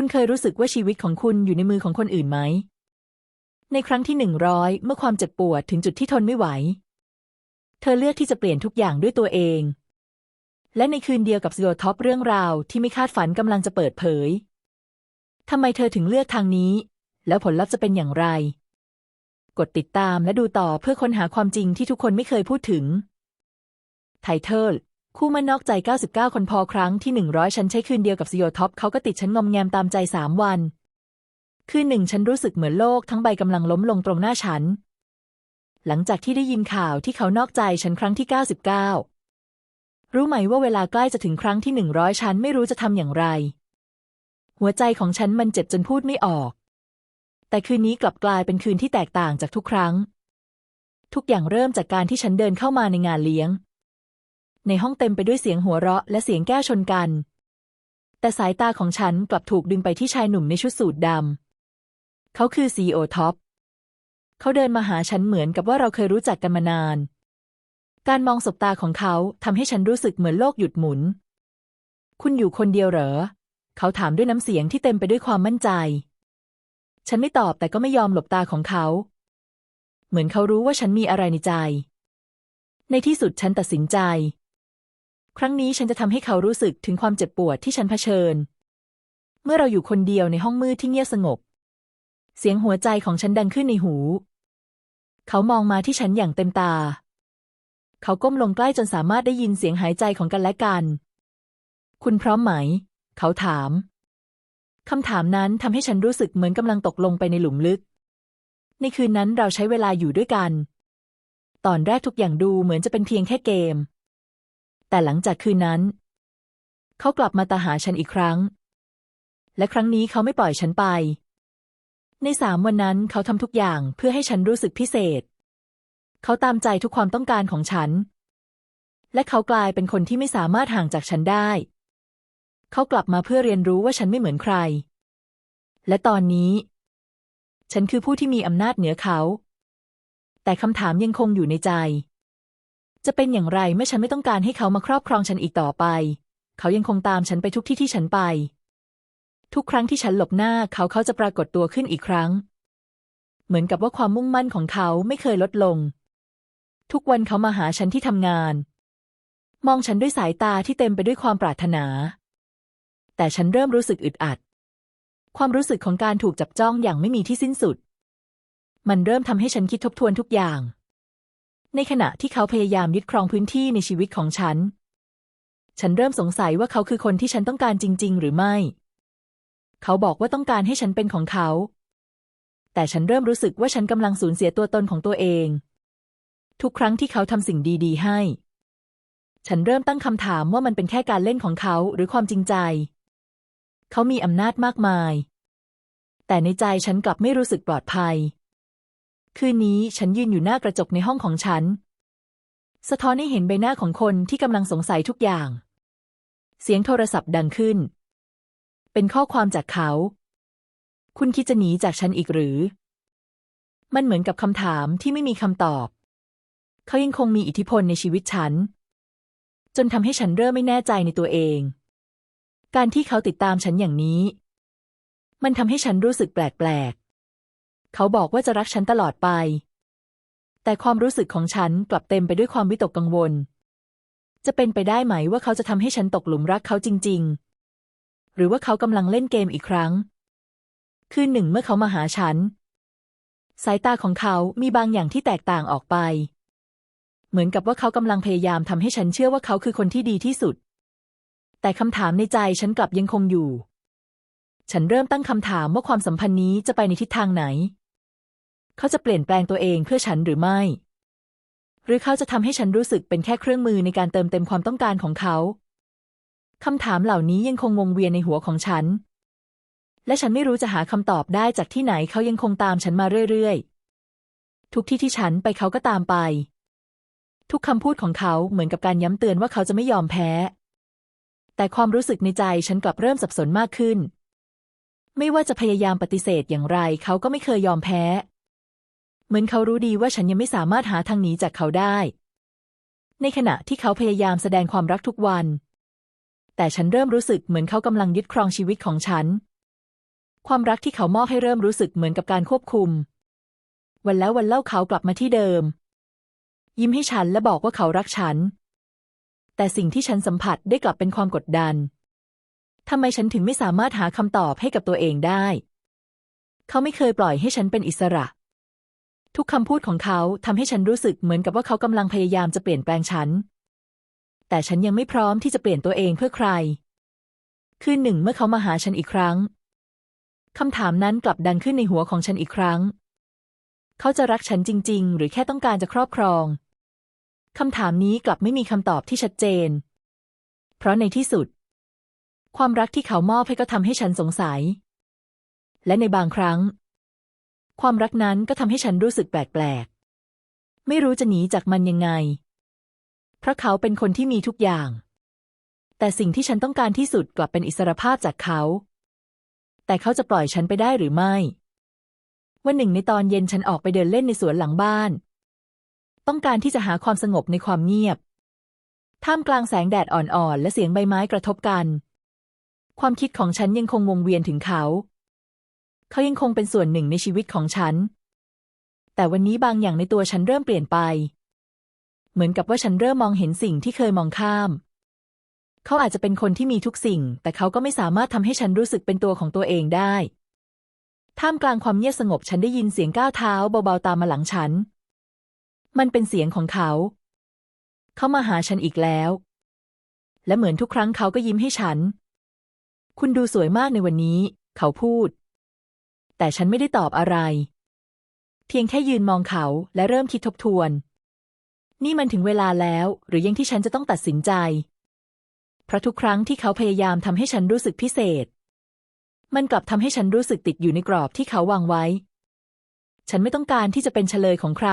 คุณเคยรู้สึกว่าชีวิตของคุณอยู่ในมือของคนอื่นไหม ในครั้งที่หนึ่งร้อยเมื่อความเจ็บปวดถึงจุดที่ทนไม่ไหว เธอเลือกที่จะเปลี่ยนทุกอย่างด้วยตัวเอง และในคืนเดียวกับซีโอท็อปเรื่องราวที่ไม่คาดฝันกำลังจะเปิดเผยทำไมเธอถึงเลือกทางนี้ แล้วผลลัพธ์จะเป็นอย่างไร กดติดตามและดูต่อเพื่อค้นหาความจริงที่ทุกคนไม่เคยพูดถึงไทเทิล คู่มันนอกใจ 99 คนพอครั้งที่ 100 ฉันใช้คืนเดียวกับซีโอท็อปเขาก็ติดฉันงอมแงมตามใจสามวัน คืนหนึ่งฉันรู้สึกเหมือนโลกทั้งใบกำลังล้มลงตรงหน้าฉัน หลังจากที่ได้ยินข่าวที่เขานอกใจฉันครั้งที่ 99 รู้ไหมว่าเวลาใกล้จะถึงครั้งที่ 100 ฉันไม่รู้จะทำอย่างไร หัวใจของฉันมันเจ็บจนพูดไม่ออก แต่คืนนี้กลับกลายเป็นคืนที่แตกต่างจากทุกครั้ง ทุกอย่างเริ่มจากการที่ฉันเดินเข้ามาในงานเลี้ยง ในห้องเต็มไปด้วยเสียงหัวเราะและเสียงแก้วชนกัน แต่สายตาของฉันกลับถูกดึงไปที่ชายหนุ่มในชุดสูทดำ เขาคือซีโอท็อป เขาเดินมาหาฉันเหมือนกับว่าเราเคยรู้จักกันมานาน การมองสบตาของเขาทำให้ฉันรู้สึกเหมือนโลกหยุดหมุน คุณอยู่คนเดียวเหรอ เขาถามด้วยน้ำเสียงที่เต็มไปด้วยความมั่นใจ ฉันไม่ตอบแต่ก็ไม่ยอมหลบตาของเขา เหมือนเขารู้ว่าฉันมีอะไรในใจ ในที่สุดฉันตัดสินใจ ครั้งนี้ฉันจะทำให้เขารู้สึกถึงความเจ็บปวดที่ฉันเผชิญ เมื่อเราอยู่คนเดียวในห้องมืดที่เงียบสงบ เสียงหัวใจของฉันดังขึ้นในหู เขามองมาที่ฉันอย่างเต็มตา เขาก้มลงใกล้จนสามารถได้ยินเสียงหายใจของกันและกัน คุณพร้อมไหม เขาถามคำถามนั้นทำให้ฉันรู้สึกเหมือนกำลังตกลงไปในหลุมลึก ในคืนนั้นเราใช้เวลาอยู่ด้วยกัน ตอนแรกทุกอย่างดูเหมือนจะเป็นเพียงแค่เกม แต่หลังจากคืนนั้น เขากลับมาตาหาฉันอีกครั้ง และครั้งนี้เขาไม่ปล่อยฉันไป ในสามวันนั้นเขาทำทุกอย่างเพื่อให้ฉันรู้สึกพิเศษ เขาตามใจทุกความต้องการของฉัน และเขากลายเป็นคนที่ไม่สามารถห่างจากฉันได้ เขากลับมาเพื่อเรียนรู้ว่าฉันไม่เหมือนใคร และตอนนี้ ฉันคือผู้ที่มีอำนาจเหนือเขา แต่คำถามยังคงอยู่ในใจ จะเป็นอย่างไรเมื่อฉันไม่ต้องการให้เขามาครอบครองฉันอีกต่อไป เขายังคงตามฉันไปทุกที่ที่ฉันไป ทุกครั้งที่ฉันหลบหน้าเขาเขาจะปรากฏตัวขึ้นอีกครั้ง เหมือนกับว่าความมุ่งมั่นของเขาไม่เคยลดลง ทุกวันเขามาหาฉันที่ทำงาน มองฉันด้วยสายตาที่เต็มไปด้วยความปรารถนา แต่ฉันเริ่มรู้สึกอึดอัด ความรู้สึกของการถูกจับจ้องอย่างไม่มีที่สิ้นสุด มันเริ่มทำให้ฉันคิดทบทวนทุกอย่าง ในขณะที่เขาพยายามยึดครองพื้นที่ในชีวิตของฉัน ฉันเริ่มสงสัยว่าเขาคือคนที่ฉันต้องการจริง ๆ หรือไม่ เขาบอกว่าต้องการให้ฉันเป็นของเขา แต่ฉันเริ่มรู้สึกว่าฉันกำลังสูญเสียตัวตนของตัวเอง ทุกครั้งที่เขาทำสิ่งดี ๆ ให้ ฉันเริ่มตั้งคำถามว่ามันเป็นแค่การเล่นของเขาหรือความจริงใจ เขามีอำนาจมากมาย แต่ในใจฉันกลับไม่รู้สึกปลอดภัย คืนนี้ฉันยืนอยู่หน้ากระจกในห้องของฉัน สะท้อนให้เห็นใบหน้าของคนที่กำลังสงสัยทุกอย่าง เสียงโทรศัพท์ดังขึ้น เป็นข้อความจากเขา คุณคิดจะหนีจากฉันอีกหรือ มันเหมือนกับคำถามที่ไม่มีคำตอบ เขายังคงมีอิทธิพลในชีวิตฉัน จนทำให้ฉันเริ่มไม่แน่ใจในตัวเอง การที่เขาติดตามฉันอย่างนี้ มันทำให้ฉันรู้สึกแปลก เขาบอกว่าจะรักฉันตลอดไป แต่ความรู้สึกของฉันกลับเต็มไปด้วยความวิตกกังวล จะเป็นไปได้ไหมว่าเขาจะทำให้ฉันตกหลุมรักเขาจริง ๆ หรือว่าเขากำลังเล่นเกมอีกครั้ง คืนหนึ่งเมื่อเขามาหาฉัน สายตาของเขามีบางอย่างที่แตกต่างออกไป เหมือนกับว่าเขากำลังพยายามทำให้ฉันเชื่อว่าเขาคือคนที่ดีที่สุด แต่คำถามในใจฉันกลับยังคงอยู่ฉันเริ่มตั้งคำถามว่าความสัมพันธ์นี้จะไปในทิศทางไหน เขาจะเปลี่ยนแปลงตัวเองเพื่อฉันหรือไม่ หรือเขาจะทำให้ฉันรู้สึกเป็นแค่เครื่องมือในการเติมเต็มความต้องการของเขาคำถามเหล่านี้ยังคงวงเวียนในหัวของฉัน และฉันไม่รู้จะหาคำตอบได้จากที่ไหนเขายังคงตามฉันมาเรื่อยๆ ทุกที่ที่ฉันไปเขาก็ตามไป ทุกคำพูดของเขาเหมือนกับการย้ำเตือนว่าเขาจะไม่ยอมแพ้ แต่ความรู้สึกในใจฉันกลับเริ่มสับสนมากขึ้น ไม่ว่าจะพยายามปฏิเสธอย่างไร เขาก็ไม่เคยยอมแพ้ เหมือนเขารู้ดีว่าฉันยังไม่สามารถหาทางหนีจากเขาได้ ในขณะที่เขาพยายามแสดงความรักทุกวัน แต่ฉันเริ่มรู้สึกเหมือนเขากำลังยึดครองชีวิตของฉัน ความรักที่เขามอบให้เริ่มรู้สึกเหมือนกับการควบคุม วันแล้ววันเล่าเขากลับมาที่เดิม ยิ้มให้ฉันและบอกว่าเขารักฉัน แต่สิ่งที่ฉันสัมผัสได้กลับเป็นความกดดันทำไมฉันถึงไม่สามารถหาคำตอบให้กับตัวเองได้ เขาไม่เคยปล่อยให้ฉันเป็นอิสระ ทุกคำพูดของเขาทำให้ฉันรู้สึกเหมือนกับว่าเขากำลังพยายามจะเปลี่ยนแปลงฉัน แต่ฉันยังไม่พร้อมที่จะเปลี่ยนตัวเองเพื่อใคร คืนหนึ่งเมื่อเขามาหาฉันอีกครั้งคำถามนั้นกลับดังขึ้นในหัวของฉันอีกครั้ง เขาจะรักฉันจริง ๆ หรือแค่ต้องการจะครอบครองคำถามนี้กลับไม่มีคำตอบที่ชัดเจน เพราะในที่สุด ความรักที่เขามอบให้ก็ทำให้ฉันสงสัย และในบางครั้ง ความรักนั้นก็ทำให้ฉันรู้สึกแปลกๆ ไม่รู้จะหนีจากมันยังไง เพราะเขาเป็นคนที่มีทุกอย่าง แต่สิ่งที่ฉันต้องการที่สุดกลับเป็นอิสรภาพจากเขา แต่เขาจะปล่อยฉันไปได้หรือไม่ วันหนึ่งในตอนเย็นฉันออกไปเดินเล่นในสวนหลังบ้าน ต้องการที่จะหาความสงบในความเงียบ ท่ามกลางแสงแดดอ่อนๆ และเสียงใบไม้กระทบกัน ความคิดของฉันยังคงวงเวียนถึงเขา เขายังคงเป็นส่วนหนึ่งในชีวิตของฉัน แต่วันนี้บางอย่างในตัวฉันเริ่มเปลี่ยนไป เหมือนกับว่าฉันเริ่มมองเห็นสิ่งที่เคยมองข้าม เขาอาจจะเป็นคนที่มีทุกสิ่ง แต่เขาก็ไม่สามารถทำให้ฉันรู้สึกเป็นตัวของตัวเองได้ ท่ามกลางความเงียบสงบฉันได้ยินเสียงก้าวเท้าเบาๆตามมาหลังฉัน มันเป็นเสียงของเขา เขามาหาฉันอีกแล้ว และเหมือนทุกครั้งเขาก็ยิ้มให้ฉัน คุณดูสวยมากในวันนี้ เขาพูด แต่ฉันไม่ได้ตอบอะไร เพียงแค่ยืนมองเขาและเริ่มคิดทบทวน นี่มันถึงเวลาแล้ว หรือยังที่ฉันจะต้องตัดสินใจ เพราะทุกครั้งที่เขาพยายามทำให้ฉันรู้สึกพิเศษ มันกลับทำให้ฉันรู้สึกติดอยู่ในกรอบที่เขาวางไว้ ฉันไม่ต้องการที่จะเป็นเฉลยของใคร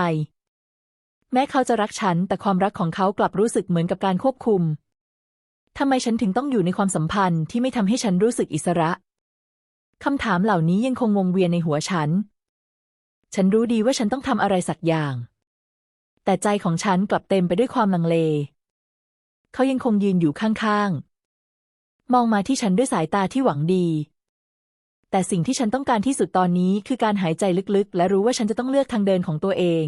แม้เขาจะรักฉัน แต่ความรักของเขากลับรู้สึกเหมือนกับการควบคุมทำไมฉันถึงต้องอยู่ในความสัมพันธ์ที่ไม่ทำให้ฉันรู้สึกอิสระ คำถามเหล่านี้ยังคงวงเวียนในหัวฉัน ฉันรู้ดีว่าฉันต้องทำอะไรสักอย่าง แต่ใจของฉันกลับเต็มไปด้วยความลังเล เขายังคงยืนอยู่ข้างๆ มองมาที่ฉันด้วยสายตาที่หวังดี แต่สิ่งที่ฉันต้องการที่สุดตอนนี้คือการหายใจลึกๆ และรู้ว่าฉันจะต้องเลือกทางเดินของตัวเอง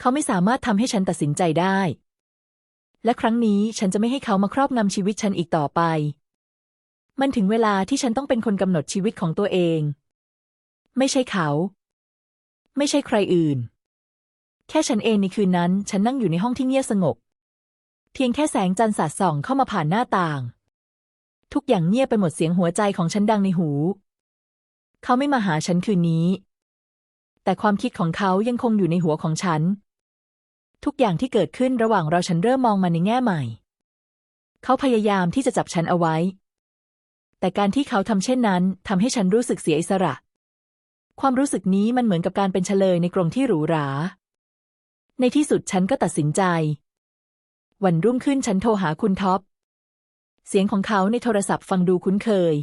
เขาไม่สามารถทำให้ฉันตัดสินใจได้ และครั้งนี้ฉันจะไม่ให้เขามาครอบงำชีวิตฉันอีกต่อไป มันถึงเวลาที่ฉันต้องเป็นคนกำหนดชีวิตของตัวเอง ไม่ใช่เขา ไม่ใช่ใครอื่น แค่ฉันเองในคืนนั้น ฉันนั่งอยู่ในห้องที่เงียบสงบ เพียงแค่แสงจันทร์สาดส่องเข้ามาผ่านหน้าต่าง ทุกอย่างเงียบไปหมดเสียงหัวใจของฉันดังในหู เขาไม่มาหาฉันคืนนี้ แต่ความคิดของเขายังคงอยู่ในหัวของฉัน ทุกอย่างที่เกิดขึ้นระหว่างเราฉันเริ่มมองมันในแง่ใหม่ เขาพยายามที่จะจับฉันเอาไว้ แต่การที่เขาทำเช่นนั้นทำให้ฉันรู้สึกเสียอิสระ ความรู้สึกนี้มันเหมือนกับการเป็นเฉลยในกรงที่หรูหรา ในที่สุดฉันก็ตัดสินใจ วันรุ่งขึ้นฉันโทรหาคุณท็อป เสียงของเขาในโทรศัพท์ฟังดูคุ้นเคย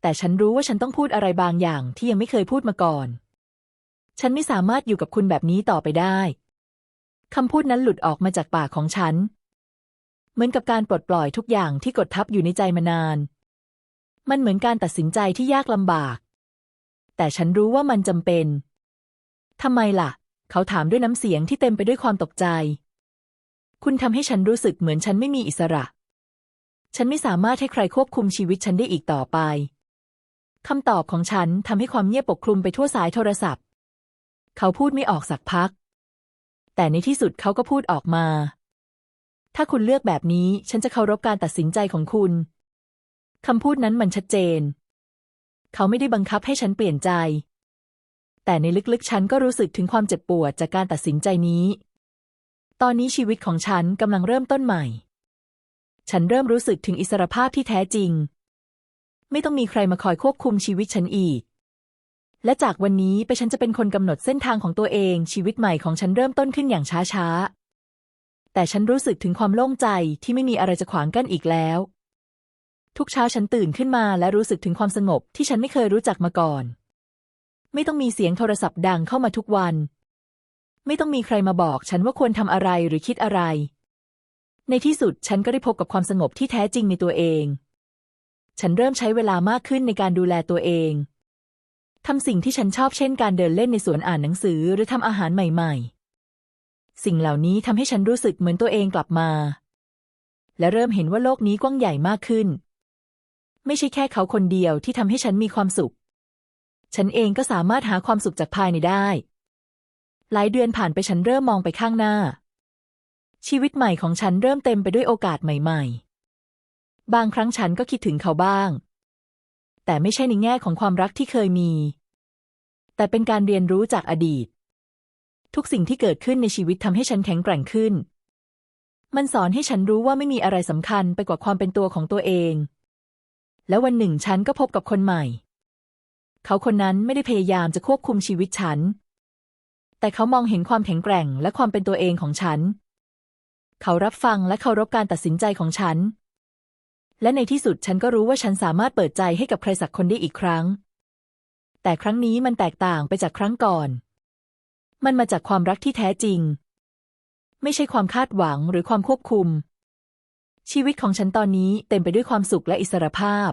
แต่ฉันรู้ว่าฉันต้องพูดอะไรบางอย่างที่ยังไม่เคยพูดมาก่อน ฉันไม่สามารถอยู่กับคุณแบบนี้ต่อไปได้คำพูดนั้นหลุดออกมาจากปากของฉัน เหมือนกับการปลดปล่อยทุกอย่างที่กดทับอยู่ในใจมานาน มันเหมือนการตัดสินใจที่ยากลำบาก แต่ฉันรู้ว่ามันจำเป็น ทำไมล่ะ เขาถามด้วยน้ำเสียงที่เต็มไปด้วยความตกใจ คุณทำให้ฉันรู้สึกเหมือนฉันไม่มีอิสระ ฉันไม่สามารถให้ใครควบคุมชีวิตฉันได้อีกต่อไปคำตอบของฉันทำให้ความเงียบปกคลุมไปทั่วสายโทรศัพท์ เขาพูดไม่ออกสักพัก แต่ในที่สุดเขาก็พูดออกมา ถ้าคุณเลือกแบบนี้ ฉันจะเคารพการตัดสินใจของคุณ คำพูดนั้นมันชัดเจน เขาไม่ได้บังคับให้ฉันเปลี่ยนใจ แต่ในลึกๆ ฉันก็รู้สึกถึงความเจ็บปวดจากการตัดสินใจนี้ ตอนนี้ชีวิตของฉันกำลังเริ่มต้นใหม่ ฉันเริ่มรู้สึกถึงอิสรภาพที่แท้จริง ไม่ต้องมีใครมาคอยควบคุมชีวิตฉันอีก และจากวันนี้ไปฉันจะเป็นคนกำหนดเส้นทางของตัวเอง ชีวิตใหม่ของฉันเริ่มต้นขึ้นอย่างช้าๆแต่ฉันรู้สึกถึงความโล่งใจที่ไม่มีอะไรจะขวางกั้นอีกแล้ว ทุกเช้าฉันตื่นขึ้นมาและรู้สึกถึงความสงบที่ฉันไม่เคยรู้จักมาก่อน ไม่ต้องมีเสียงโทรศัพท์ดังเข้ามาทุกวัน ไม่ต้องมีใครมาบอกฉันว่าควรทำอะไรหรือคิดอะไร ในที่สุดฉันก็ได้พบกับความสงบที่แท้จริงในตัวเอง ฉันเริ่มใช้เวลามากขึ้นในการดูแลตัวเองทำสิ่งที่ฉันชอบเช่นการเดินเล่นในสวนอ่านหนังสือหรือทำอาหารใหม่ ๆ สิ่งเหล่านี้ทำให้ฉันรู้สึกเหมือนตัวเองกลับมา และเริ่มเห็นว่าโลกนี้กว้างใหญ่มากขึ้น ไม่ใช่แค่เขาคนเดียวที่ทำให้ฉันมีความสุข ฉันเองก็สามารถหาความสุขจากภายในได้ หลายเดือนผ่านไปฉันเริ่มมองไปข้างหน้า ชีวิตใหม่ของฉันเริ่มเต็มไปด้วยโอกาสใหม่ ๆ บางครั้งฉันก็คิดถึงเขาบ้าง แต่ไม่ใช่ในแง่ของความรักที่เคยมี แต่เป็นการเรียนรู้จากอดีต ทุกสิ่งที่เกิดขึ้นในชีวิตทำให้ฉันแข็งแกร่งขึ้นมันสอนให้ฉันรู้ว่าไม่มีอะไรสำคัญไปกว่าความเป็นตัวของตัวเอง แล้ววันหนึ่งฉันก็พบกับคนใหม่ เขาคนนั้นไม่ได้พยายามจะควบคุมชีวิตฉัน แต่เขามองเห็นความแข็งแกร่งและความเป็นตัวเองของฉัน เขารับฟังและเคารพการตัดสินใจของฉัน และในที่สุดฉันก็รู้ว่าฉันสามารถเปิดใจให้กับใครสักคนได้อีกครั้ง แต่ครั้งนี้มันแตกต่างไปจากครั้งก่อน มันมาจากความรักที่แท้จริง ไม่ใช่ความคาดหวังหรือความควบคุม ชีวิตของฉันตอนนี้เต็มไปด้วยความสุขและอิสรภาพ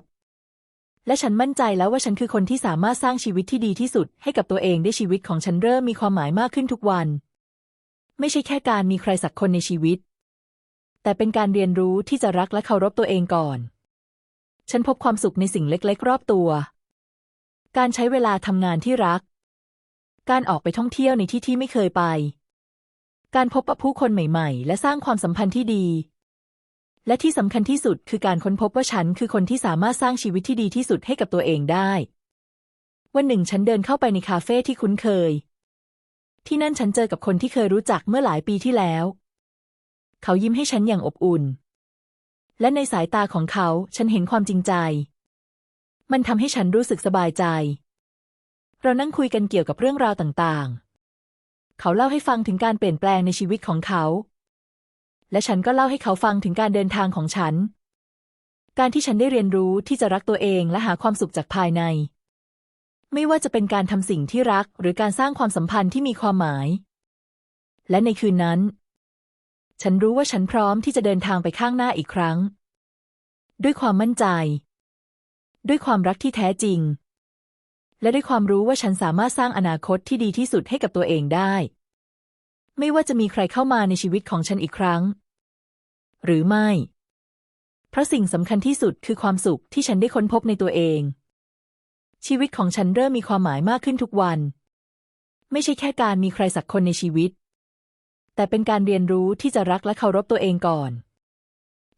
และฉันมั่นใจแล้วว่าฉันคือคนที่สามารถสร้างชีวิตที่ดีที่สุด ให้กับตัวเองได้ชีวิตของฉันเริ่มมีความหมายมากขึ้นทุกวัน ไม่ใช่แค่การมีใครสักคนในชีวิต แต่เป็นการเรียนรู้ที่จะรักและเคารพตัวเองก่อน ฉันพบความสุขในสิ่งเล็กๆ รอบตัว การใช้เวลาทำงานที่รัก การออกไปท่องเที่ยวในที่ที่ไม่เคยไป การพบปะผู้คนใหม่ ๆ และสร้างความสัมพันธ์ที่ดี และที่สำคัญที่สุดคือการค้นพบว่าฉันคือคนที่สามารถสร้างชีวิตที่ดีที่สุดให้กับตัวเองได้ วันหนึ่งฉันเดินเข้าไปในคาเฟ่ที่คุ้นเคย ที่นั่นฉันเจอกับคนที่เคยรู้จักเมื่อหลายปีที่แล้ว เขายิ้มให้ฉันอย่างอบอุ่น และในสายตาของเขาฉันเห็นความจริงใจ มันทำให้ฉันรู้สึกสบายใจ เรานั่งคุยกันเกี่ยวกับเรื่องราวต่างๆ เขาเล่าให้ฟังถึงการเปลี่ยนแปลงในชีวิตของเขา และฉันก็เล่าให้เขาฟังถึงการเดินทางของฉัน การที่ฉันได้เรียนรู้ที่จะรักตัวเองและหาความสุขจากภายใน ไม่ว่าจะเป็นการทำสิ่งที่รักหรือการสร้างความสัมพันธ์ที่มีความหมาย และในคืนนั้น ฉันรู้ว่าฉันพร้อมที่จะเดินทางไปข้างหน้าอีกครั้ง ด้วยความมั่นใจ ด้วยความรักที่แท้จริง และด้วยความรู้ว่าฉันสามารถสร้างอนาคตที่ดีที่สุดให้กับตัวเองได้ ไม่ว่าจะมีใครเข้ามาในชีวิตของฉันอีกครั้ง หรือไม่ เพราะสิ่งสำคัญที่สุดคือความสุขที่ฉันได้ค้นพบในตัวเอง ชีวิตของฉันเริ่มมีความหมายมากขึ้นทุกวัน ไม่ใช่แค่การมีใครสักคนในชีวิต แต่เป็นการเรียนรู้ที่จะรักและเคารพตัวเองก่อน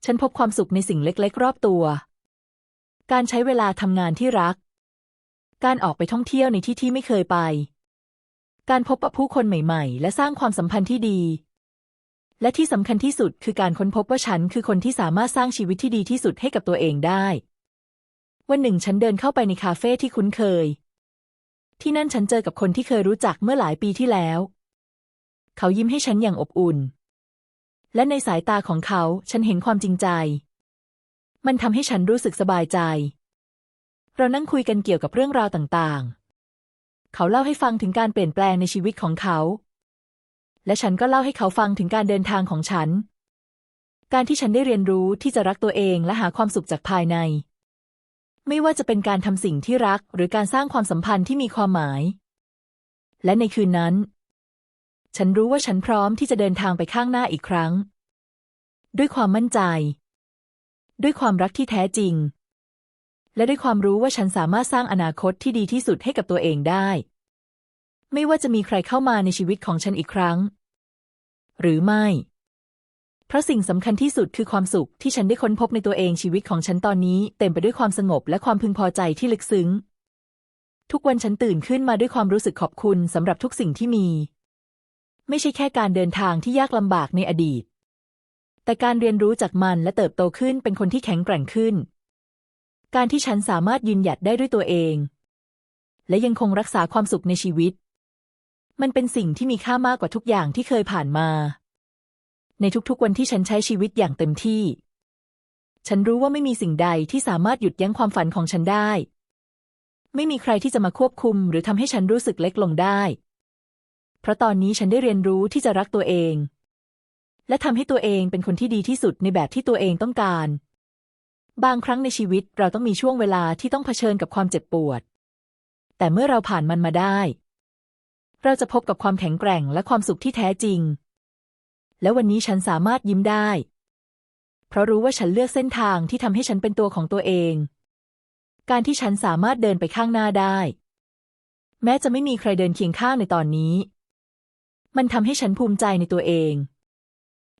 ฉันพบความสุขในสิ่งเล็กๆ รอบตัว การใช้เวลาทำงานที่รัก การออกไปท่องเที่ยวในที่ที่ไม่เคยไป การพบปะผู้คนใหม่ ๆ และสร้างความสัมพันธ์ที่ดี และที่สำคัญที่สุดคือการค้นพบว่าฉันคือคนที่สามารถสร้างชีวิตที่ดีที่สุดให้กับตัวเองได้ วันหนึ่งฉันเดินเข้าไปในคาเฟ่ที่คุ้นเคย ที่นั่นฉันเจอกับคนที่เคยรู้จักเมื่อหลายปีที่แล้ว เขายิ้มให้ฉันอย่างอบอุ่น และในสายตาของเขาฉันเห็นความจริงใจ มันทำให้ฉันรู้สึกสบายใจ เรานั่งคุยกันเกี่ยวกับเรื่องราวต่างๆ เขาเล่าให้ฟังถึงการเปลี่ยนแปลงในชีวิตของเขา และฉันก็เล่าให้เขาฟังถึงการเดินทางของฉัน การที่ฉันได้เรียนรู้ที่จะรักตัวเองและหาความสุขจากภายใน ไม่ว่าจะเป็นการทำสิ่งที่รักหรือการสร้างความสัมพันธ์ที่มีความหมาย และในคืนนั้น ฉันรู้ว่าฉันพร้อมที่จะเดินทางไปข้างหน้าอีกครั้ง ด้วยความมั่นใจ ด้วยความรักที่แท้จริง และด้วยความรู้ว่าฉันสามารถสร้างอนาคตที่ดีที่สุดให้กับตัวเองได้ ไม่ว่าจะมีใครเข้ามาในชีวิตของฉันอีกครั้ง หรือไม่ เพราะสิ่งสำคัญที่สุดคือความสุขที่ฉันได้ค้นพบในตัวเองชีวิตของฉันตอนนี้เต็มไปด้วยความสงบและความพึงพอใจที่ลึกซึ้ง ทุกวันฉันตื่นขึ้นมาด้วยความรู้สึกขอบคุณสำหรับทุกสิ่งที่มี ไม่ใช่แค่การเดินทางที่ยากลำบากในอดีต แต่การเรียนรู้จากมันและเติบโตขึ้นเป็นคนที่แข็งแกร่งขึ้น การที่ฉันสามารถยืนหยัดได้ด้วยตัวเอง และยังคงรักษาความสุขในชีวิต มันเป็นสิ่งที่มีค่ามากกว่าทุกอย่างที่เคยผ่านมา ในทุกๆวันที่ฉันใช้ชีวิตอย่างเต็มที่ ฉันรู้ว่าไม่มีสิ่งใดที่สามารถหยุดยั้งความฝันของฉันได้ ไม่มีใครที่จะมาควบคุม หรือทำให้ฉันรู้สึกเล็กลงได้ เพราะตอนนี้ฉันได้เรียนรู้ที่จะรักตัวเอง และทำให้ตัวเองเป็นคนที่ดีที่สุดในแบบที่ตัวเองต้องการ บางครั้งในชีวิตเราต้องมีช่วงเวลาที่ต้องเผชิญกับความเจ็บปวด แต่เมื่อเราผ่านมันมาได้ เราจะพบกับความแข็งแกร่งและความสุขที่แท้จริง และวันนี้ฉันสามารถยิ้มได้ เพราะรู้ว่าฉันเลือกเส้นทางที่ทำให้ฉันเป็นตัวของตัวเอง การที่ฉันสามารถเดินไปข้างหน้าได้ แม้จะไม่มีใครเดินเคียงข้างในตอนนี้ มันทำให้ฉันภูมิใจในตัวเอง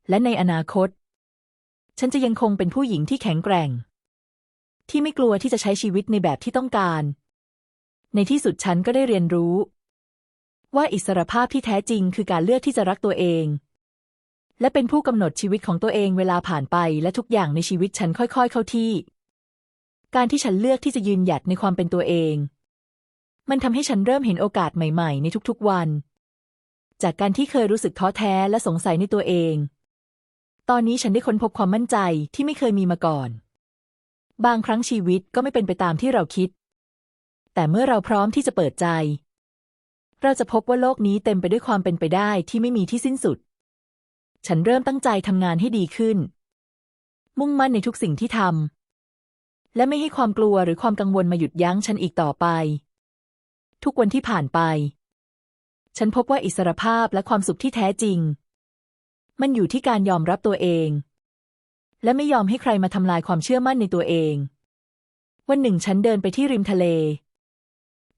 และในอนาคต ฉันจะยังคงเป็นผู้หญิงที่แข็งแกร่ง ที่ไม่กลัวที่จะใช้ชีวิตในแบบที่ต้องการ ในที่สุดฉันก็ได้เรียนรู้ ว่าอิสรภาพที่แท้จริงคือการเลือกที่จะรักตัวเอง และเป็นผู้กำหนดชีวิตของตัวเองเวลาผ่านไปและทุกอย่างในชีวิตฉันค่อย ๆ เข้าที่ การที่ฉันเลือกที่จะยืนหยัดในความเป็นตัวเอง มันทำให้ฉันเริ่มเห็นโอกาสใหม่ๆ ในทุกๆวัน จากการที่เคยรู้สึกท้อแท้และสงสัยในตัวเอง ตอนนี้ฉันได้ค้นพบความมั่นใจที่ไม่เคยมีมาก่อน บางครั้งชีวิตก็ไม่เป็นไปตามที่เราคิด แต่เมื่อเราพร้อมที่จะเปิดใจ เราจะพบว่าโลกนี้เต็มไปด้วยความเป็นไปได้ที่ไม่มีที่สิ้นสุด ฉันเริ่มตั้งใจทำงานให้ดีขึ้น มุ่งมั่นในทุกสิ่งที่ทำ และไม่ให้ความกลัวหรือความกังวลมาหยุดยั้งฉันอีกต่อไป ทุกวันที่ผ่านไป ฉันพบว่าอิสรภาพและความสุขที่แท้จริง มันอยู่ที่การยอมรับตัวเอง และไม่ยอมให้ใครมาทำลายความเชื่อมั่นในตัวเอง วันหนึ่งฉันเดินไปที่ริมทะเล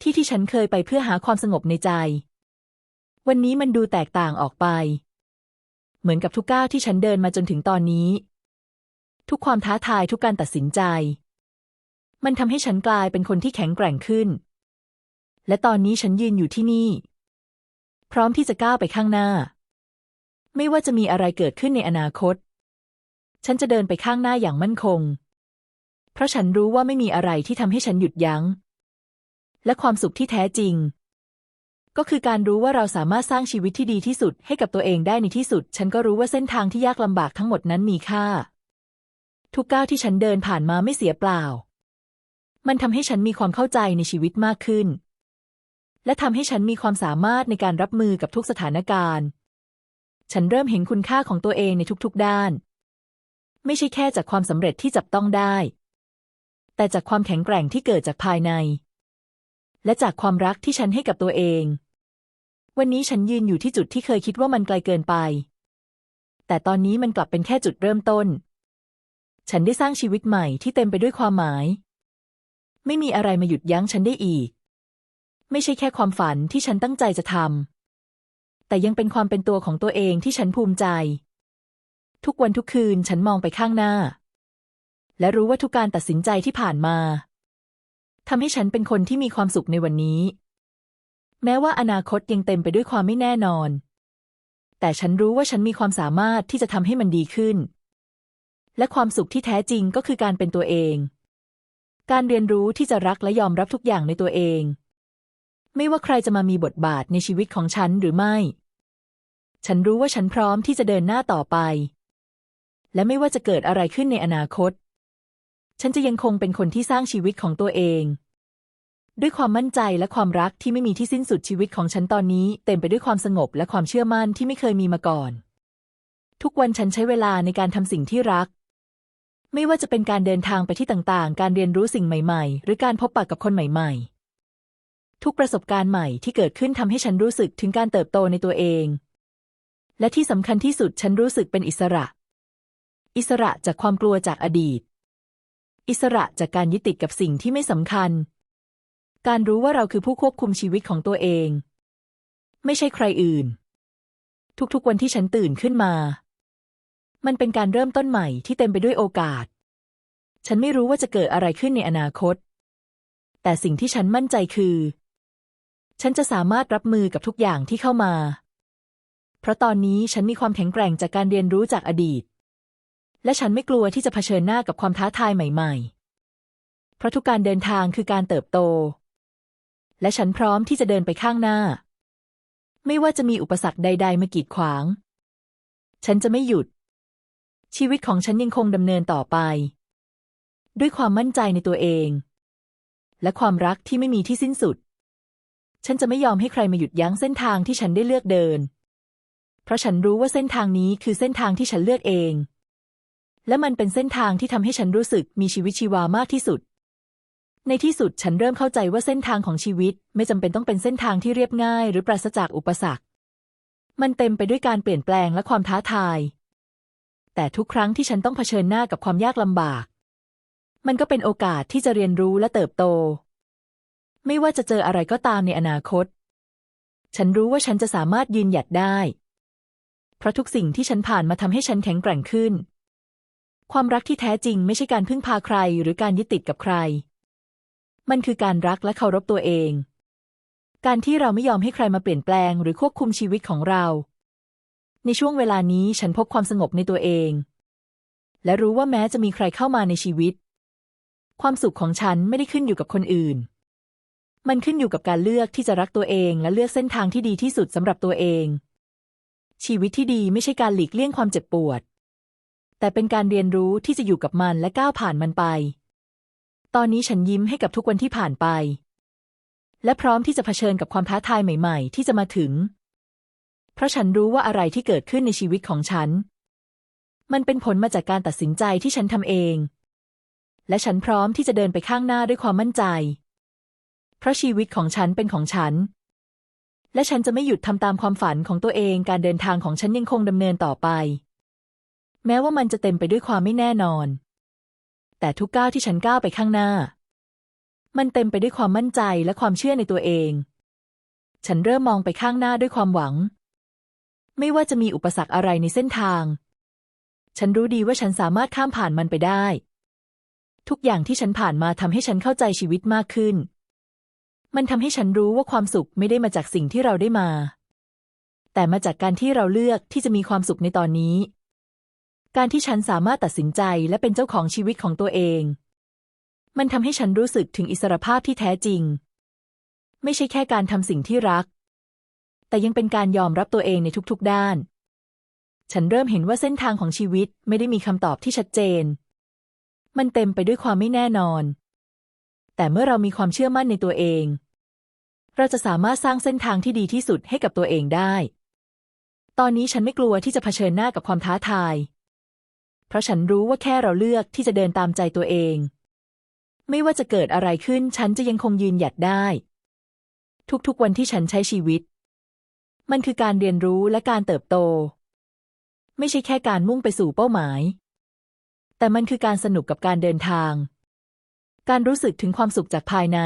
ที่ที่ฉันเคยไปเพื่อหาความสงบในใจ วันนี้มันดูแตกต่างออกไป เหมือนกับทุกก้าวที่ฉันเดินมาจนถึงตอนนี้ ทุกความท้าทายทุกการตัดสินใจ มันทำให้ฉันกลายเป็นคนที่แข็งแกร่งขึ้น และตอนนี้ฉันยืนอยู่ที่นี่ พร้อมที่จะก้าวไปข้างหน้า ไม่ว่าจะมีอะไรเกิดขึ้นในอนาคต ฉันจะเดินไปข้างหน้าอย่างมั่นคง เพราะฉันรู้ว่าไม่มีอะไรที่ทำให้ฉันหยุดยัง้ง และความสุขที่แท้จริง ก็คือการรู้ว่าเราสามารถสร้างชีวิตที่ดีที่สุดให้กับตัวเองได้ในที่สุด ฉันก็รู้ว่าเส้นทางที่ยากลำบากทั้งหมดนั้นมีค่า ทุกก้าวที่ฉันเดินผ่านมาไม่เสียเปล่า มันทำให้ฉันมีความเข้าใจในชีวิตมากขึ้น และทำให้ฉันมีความสามารถในการรับมือกับทุกสถานการณ์ ฉันเริ่มเห็นคุณค่าของตัวเองในทุกๆด้าน ไม่ใช่แค่จากความสำเร็จที่จับต้องได้ แต่จากความแข็งแกร่งที่เกิดจากภายใน และจากความรักที่ฉันให้กับตัวเอง วันนี้ฉันยืนอยู่ที่จุดที่เคยคิดว่ามันไกลเกินไป แต่ตอนนี้มันกลับเป็นแค่จุดเริ่มต้น ฉันได้สร้างชีวิตใหม่ที่เต็มไปด้วยความหมาย ไม่มีอะไรมาหยุดยั้งฉันได้อีก ไม่ใช่แค่ความฝันที่ฉันตั้งใจจะทำแต่ยังเป็นความเป็นตัวของตัวเองที่ฉันภูมิใจ ทุกวันทุกคืนฉันมองไปข้างหน้า และรู้ว่าทุกการตัดสินใจที่ผ่านมาทำให้ฉันเป็นคนที่มีความสุขในวันนี้ แม้ว่าอนาคตยังเต็มไปด้วยความไม่แน่นอน แต่ฉันรู้ว่าฉันมีความสามารถที่จะทำให้มันดีขึ้น และความสุขที่แท้จริงก็คือการเป็นตัวเอง การเรียนรู้ที่จะรักและยอมรับทุกอย่างในตัวเอง ไม่ว่าใครจะมามีบทบาทในชีวิตของฉันหรือไม่ ฉันรู้ว่าฉันพร้อมที่จะเดินหน้าต่อไป และไม่ว่าจะเกิดอะไรขึ้นในอนาคต ฉันจะยังคงเป็นคนที่สร้างชีวิตของตัวเอง ด้วยความมั่นใจและความรักที่ไม่มีที่สิ้นสุดชีวิตของฉันตอนนี้ เต็มไปด้วยความสงบและความเชื่อมั่นที่ไม่เคยมีมาก่อน ทุกวันฉันใช้เวลาในการทำสิ่งที่รัก ไม่ว่าจะเป็นการเดินทางไปที่ต่างๆ การเรียนรู้สิ่งใหม่ ๆ หรือการพบปะกับคนใหม่ ๆทุกประสบการณ์ใหม่ที่เกิดขึ้นทำให้ฉันรู้สึกถึงการเติบโตในตัวเอง และที่สำคัญที่สุดฉันรู้สึกเป็นอิสระ อิสระจากความกลัวจากอดีต อิสระจากการยึดติดกับสิ่งที่ไม่สำคัญ การรู้ว่าเราคือผู้ควบคุมชีวิตของตัวเอง ไม่ใช่ใครอื่น ทุกๆวันที่ฉันตื่นขึ้นมา มันเป็นการเริ่มต้นใหม่ที่เต็มไปด้วยโอกาส ฉันไม่รู้ว่าจะเกิดอะไรขึ้นในอนาคต แต่สิ่งที่ฉันมั่นใจคือ ฉันจะสามารถรับมือกับทุกอย่างที่เข้ามา เพราะตอนนี้ฉันมีความแข็งแกร่งจากการเรียนรู้จากอดีต และฉันไม่กลัวที่จะเผชิญหน้ากับความท้าทายใหม่ ๆ เพราะทุกการเดินทางคือการเติบโต และฉันพร้อมที่จะเดินไปข้างหน้า ไม่ว่าจะมีอุปสรรคใด ๆ มากีดขวาง ฉันจะไม่หยุด ชีวิตของฉันยังคงดำเนินต่อไป ด้วยความมั่นใจในตัวเอง และความรักที่ไม่มีที่สิ้นสุด ฉันจะไม่ยอมให้ใครมาหยุดยั้งเส้นทางที่ฉันได้เลือกเดิน เพราะฉันรู้ว่าเส้นทางนี้คือเส้นทางที่ฉันเลือกเอง และมันเป็นเส้นทางที่ทำให้ฉันรู้สึกมีชีวิตชีวามากที่สุด ในที่สุดฉันเริ่มเข้าใจว่าเส้นทางของชีวิตไม่จำเป็นต้องเป็นเส้นทางที่เรียบง่าย หรือปราศจากอุปสรรค มันเต็มไปด้วยการเปลี่ยนแปลงและความท้าทาย แต่ทุกครั้งที่ฉันต้องเผชิญหน้ากับความยากลำบาก มันก็เป็นโอกาสที่จะเรียนรู้และเติบโต ไม่ว่าจะเจออะไรก็ตามในอนาคต ฉันรู้ว่าฉันจะสามารถยืนหยัดได้ เพราะทุกสิ่งที่ฉันผ่านมาทำให้ฉันแข็งแกร่งขึ้น ความรักที่แท้จริงไม่ใช่การพึ่งพาใครหรือการยึดติดกับใคร มันคือการรักและเคารพตัวเอง การที่เราไม่ยอมให้ใครมาเปลี่ยนแปลงหรือควบคุมชีวิตของเรา ในช่วงเวลานี้ฉันพบความสงบในตัวเอง และรู้ว่าแม้จะมีใครเข้ามาในชีวิต ความสุขของฉันไม่ได้ขึ้นอยู่กับคนอื่น มันขึ้นอยู่กับการเลือกที่จะรักตัวเองและเลือกเส้นทางที่ดีที่สุดสำหรับตัวเอง ชีวิตที่ดีไม่ใช่การหลีกเลี่ยงความเจ็บปวด แต่เป็นการเรียนรู้ที่จะอยู่กับมันและก้าวผ่านมันไป ตอนนี้ฉันยิ้มให้กับทุกวันที่ผ่านไป และพร้อมที่จะเผชิญกับความท้าทายใหม่ ๆ ที่จะมาถึง เพราะฉันรู้ว่าอะไรที่เกิดขึ้นในชีวิตของฉัน มันเป็นผลมาจากการตัดสินใจที่ฉันทำเอง และฉันพร้อมที่จะเดินไปข้างหน้าด้วยความมั่นใจ เพราะชีวิตของฉันเป็นของฉัน และฉันจะไม่หยุดทำตามความฝันของตัวเอง การเดินทางของฉันยังคงดำเนินต่อไป แม้ว่ามันจะเต็มไปด้วยความไม่แน่นอน แต่ทุกก้าวที่ฉันก้าวไปข้างหน้า มันเต็มไปด้วยความมั่นใจและความเชื่อในตัวเอง ฉันเริ่มมองไปข้างหน้าด้วยความหวัง ไม่ว่าจะมีอุปสรรคอะไรในเส้นทาง ฉันรู้ดีว่าฉันสามารถข้ามผ่านมันไปได้ ทุกอย่างที่ฉันผ่านมาทำให้ฉันเข้าใจชีวิตมากขึ้น มันทำให้ฉันรู้ว่าความสุขไม่ได้มาจากสิ่งที่เราได้มา แต่มาจากการที่เราเลือกที่จะมีความสุขในตอนนี้ การที่ฉันสามารถตัดสินใจและเป็นเจ้าของชีวิตของตัวเอง มันทำให้ฉันรู้สึกถึงอิสรภาพที่แท้จริง ไม่ใช่แค่การทำสิ่งที่รัก แต่ยังเป็นการยอมรับตัวเองในทุกๆด้าน ฉันเริ่มเห็นว่าเส้นทางของชีวิตไม่ได้มีคำตอบที่ชัดเจน มันเต็มไปด้วยความไม่แน่นอน แต่เมื่อเรามีความเชื่อมั่นในตัวเอง เราจะสามารถสร้างเส้นทางที่ดีที่สุดให้กับตัวเองได้ ตอนนี้ฉันไม่กลัวที่จะเผชิญหน้ากับความท้าทาย เพราะฉันรู้ว่าแค่เราเลือกที่จะเดินตามใจตัวเอง ไม่ว่าจะเกิดอะไรขึ้นฉันจะยังคงยืนหยัดได้ ทุกๆวันที่ฉันใช้ชีวิต มันคือการเรียนรู้และการเติบโต ไม่ใช่แค่การมุ่งไปสู่เป้าหมาย แต่มันคือการสนุกกับการเดินทาง การรู้สึกถึงความสุขจากภายใน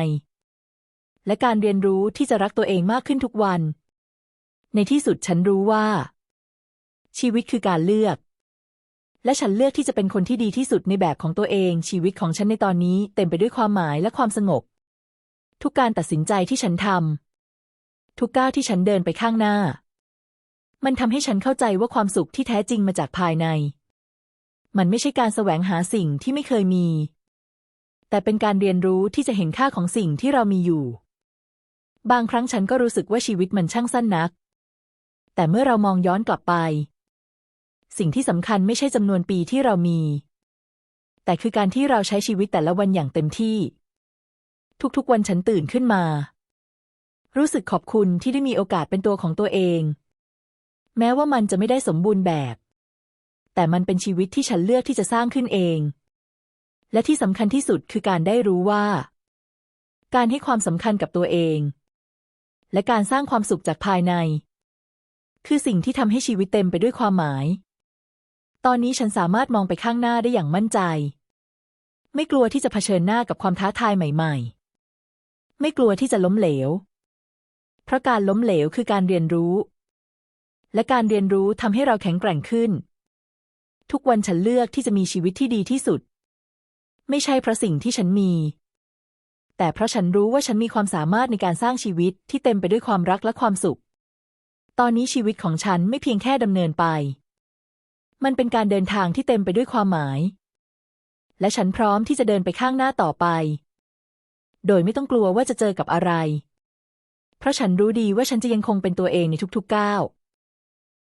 และการเรียนรู้ที่จะรักตัวเองมากขึ้นทุกวัน ในที่สุดฉันรู้ว่า ชีวิตคือการเลือก และฉันเลือกที่จะเป็นคนที่ดีที่สุดในแบบของตัวเอง ชีวิตของฉันในตอนนี้เต็มไปด้วยความหมายและความสงบ ทุกการตัดสินใจที่ฉันทำทุกก้าวที่ฉันเดินไปข้างหน้า มันทำให้ฉันเข้าใจว่าความสุขที่แท้จริงมาจากภายใน มันไม่ใช่การแสวงหาสิ่งที่ไม่เคยมี แต่เป็นการเรียนรู้ที่จะเห็นค่าของสิ่งที่เรามีอยู่ บางครั้งฉันก็รู้สึกว่าชีวิตมันช่างสั้นนัก แต่เมื่อเรามองย้อนกลับไป สิ่งที่สำคัญไม่ใช่จำนวนปีที่เรามี แต่คือการที่เราใช้ชีวิตแต่ละวันอย่างเต็มที่ ทุกๆวันฉันตื่นขึ้นมา รู้สึกขอบคุณที่ได้มีโอกาสเป็นตัวของตัวเอง แม้ว่ามันจะไม่ได้สมบูรณ์แบบ แต่มันเป็นชีวิตที่ฉันเลือกที่จะสร้างขึ้นเอง และที่สำคัญที่สุดคือการได้รู้ว่า การให้ความสำคัญกับตัวเอง และการสร้างความสุขจากภายในคือสิ่งที่ทำให้ชีวิตเต็มไปด้วยความหมาย ตอนนี้ฉันสามารถมองไปข้างหน้าได้อย่างมั่นใจ ไม่กลัวที่จะเผชิญหน้ากับความท้าทายใหม่ ๆ ไม่กลัวที่จะล้มเหลว เพราะการล้มเหลวคือการเรียนรู้ และการเรียนรู้ทำให้เราแข็งแกร่งขึ้น ทุกวันฉันเลือกที่จะมีชีวิตที่ดีที่สุด ไม่ใช่เพราะสิ่งที่ฉันมี แต่เพราะฉันรู้ว่าฉันมีความสามารถในการสร้างชีวิตที่เต็มไปด้วยความรักและความสุข ตอนนี้ชีวิตของฉันไม่เพียงแค่ดำเนินไป มันเป็นการเดินทางที่เต็มไปด้วยความหมาย และฉันพร้อมที่จะเดินไปข้างหน้าต่อไป โดยไม่ต้องกลัวว่าจะเจอกับอะไร เพราะฉันรู้ดีว่าฉันจะยังคงเป็นตัวเองในทุกๆก้าว